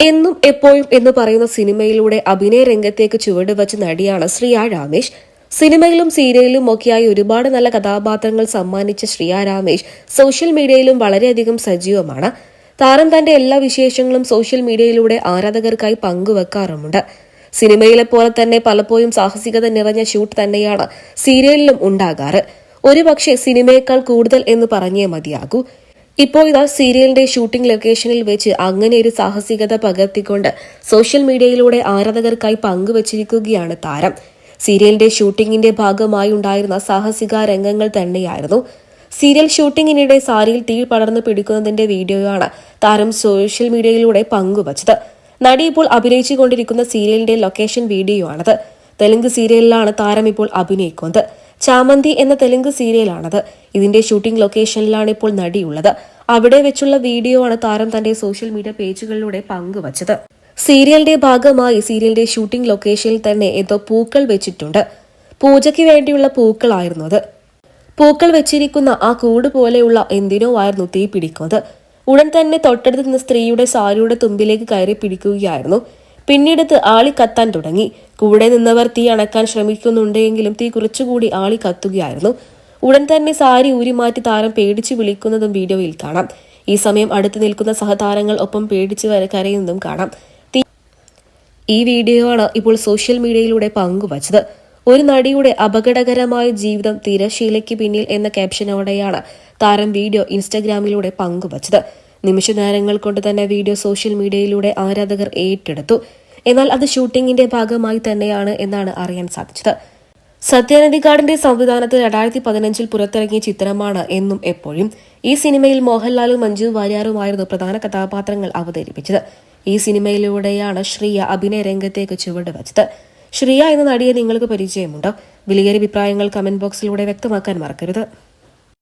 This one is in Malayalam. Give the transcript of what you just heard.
എന്നും എപ്പോഴും എന്ന് പറയുന്ന സിനിമയിലൂടെ അഭിനയ രംഗത്തേക്ക് ചുവടുവച്ച നടിയാണ് ശ്രീയ രാമേഷ്. സിനിമയിലും സീരിയലിലും ഒക്കെയായി ഒരുപാട് നല്ല കഥാപാത്രങ്ങൾ സമ്മാനിച്ച ശ്രീയ രാമേഷ് സോഷ്യൽ മീഡിയയിലും വളരെയധികം സജീവമാണ്. താരം തന്റെ എല്ലാ വിശേഷങ്ങളും സോഷ്യൽ മീഡിയയിലൂടെ ആരാധകർക്കായി പങ്കുവെക്കാറുമുണ്ട്. സിനിമയിലെ പോലെ തന്നെ പലപ്പോഴും സാഹസികത നിറഞ്ഞ ഷൂട്ട് തന്നെയാണ് സീരിയലിലും ഉണ്ടാകാറ്. ഒരുപക്ഷെ സിനിമയേക്കാൾ കൂടുതൽ എന്ന് പറഞ്ഞേ മതിയാകൂ. ഇപ്പോൾ ഇതാ സീരിയലിന്റെ ഷൂട്ടിംഗ് ലൊക്കേഷനിൽ വെച്ച് അങ്ങനെ ഒരു സാഹസികത പകർത്തിക്കൊണ്ട് സോഷ്യൽ മീഡിയയിലൂടെ ആരാധകർക്കായി പങ്കുവച്ചിരിക്കുകയാണ് താരം. സീരിയലിന്റെ ഷൂട്ടിംഗിന്റെ ഭാഗമായി ഉണ്ടായിരുന്ന സാഹസിക രംഗങ്ങൾ തന്നെയായിരുന്നു. സീരിയൽ ഷൂട്ടിംഗിനിടെ സാരിയിൽ തീ പടർന്നു പിടിക്കുന്നതിന്റെ വീഡിയോയാണ് താരം സോഷ്യൽ മീഡിയയിലൂടെ പങ്കുവച്ചത്. നടി ഇപ്പോൾ അഭിനയിച്ചുകൊണ്ടിരിക്കുന്ന സീരിയലിന്റെ ലൊക്കേഷൻ വീഡിയോ ആണത് തെലുങ്ക് സീരിയലിലാണ് താരം ഇപ്പോൾ അഭിനയിക്കുന്നത്. ചാമന്തി എന്ന തെലുങ്ക് സീരിയലാണത്. ഇതിന്റെ ഷൂട്ടിംഗ് ലൊക്കേഷനിലാണ് ഇപ്പോൾ നടിയുള്ളത്. അവിടെ വെച്ചുള്ള വീഡിയോ ആണ് താരം തന്റെ സോഷ്യൽ മീഡിയ പേജുകളിലൂടെ പങ്കുവച്ചത്. സീരിയലിന്റെ ഭാഗമായി സീരിയലിന്റെ ഷൂട്ടിംഗ് ലൊക്കേഷനിൽ തന്നെ എന്തോ പൂക്കൾ വെച്ചിട്ടുണ്ട്. പൂജയ്ക്ക് വേണ്ടിയുള്ള പൂക്കളായിരുന്നു അത്. പൂക്കൾ വെച്ചിരിക്കുന്ന ആ കൂട് പോലെയുള്ള എന്തിനോ ആയിരുന്നു തീ പിടിക്കുന്നത്. ഉടൻ തന്നെ തൊട്ടടുത്ത് നിന്ന സ്ത്രീയുടെ സാരിയുടെ തുമ്പിലേക്ക് കയറി പിടിക്കുകയായിരുന്നു. പിന്നീടത്ത് ആളി കത്താൻ തുടങ്ങി. കൂടെ നിന്നവർ തീ അണക്കാൻ ശ്രമിക്കുന്നുണ്ടെങ്കിലും തീ കുറച്ചുകൂടി ആളി കത്തുകയായിരുന്നു. ഉടൻ തന്നെ സാരി ഊരിമാറ്റി താരം പേടിച്ചു വിളിക്കുന്നതും വീഡിയോയിൽ കാണാം. ഈ സമയം അടുത്ത് നിൽക്കുന്ന സഹതാരങ്ങൾ ഒപ്പം പേടിച്ചു വരെ കരയുന്നതും കാണാം. ഈ വീഡിയോ ആണ് ഇപ്പോൾ സോഷ്യൽ മീഡിയയിലൂടെ പങ്കുവച്ചത്. ഒരു നടിയുടെ അപകടകരമായ ജീവിതം തിരശീലയ്ക്ക് പിന്നിൽ എന്ന ക്യാപ്ഷനോടെയാണ് താരം വീഡിയോ ഇൻസ്റ്റഗ്രാമിലൂടെ പങ്കുവച്ചത്. നിമിഷ നേരങ്ങൾ കൊണ്ട് തന്നെ വീഡിയോ സോഷ്യൽ മീഡിയയിലൂടെ ആരാധകർ ഏറ്റെടുത്തു. എന്നാൽ അത് ഷൂട്ടിംഗിന്റെ ഭാഗമായി തന്നെയാണ് എന്നാണ് അറിയാൻ സാധിച്ചത്. സത്യാനന്ദിക്കാടിന്റെ സംവിധാനത്തിൽ രണ്ടായിരത്തി പതിനഞ്ചിൽ പുറത്തിറങ്ങിയ ചിത്രമാണ് എന്നും എപ്പോഴും. ഈ സിനിമയിൽ മോഹൻലാലും മഞ്ജു വാര്യാറുമായിരുന്നു പ്രധാന കഥാപാത്രങ്ങൾ അവതരിപ്പിച്ചത്. ഈ സിനിമയിലൂടെയാണ് ശ്രീയ അഭിനയ രംഗത്തേക്ക് ചുവടുവച്ചത് ശ്രീയ എന്ന നടിയെ നിങ്ങൾക്ക് പരിചയമുണ്ടോ? വിലയേറിയ അഭിപ്രായങ്ങൾ കമന്റ് ബോക്സിലൂടെ വ്യക്തമാക്കാൻ മറക്കരുത്.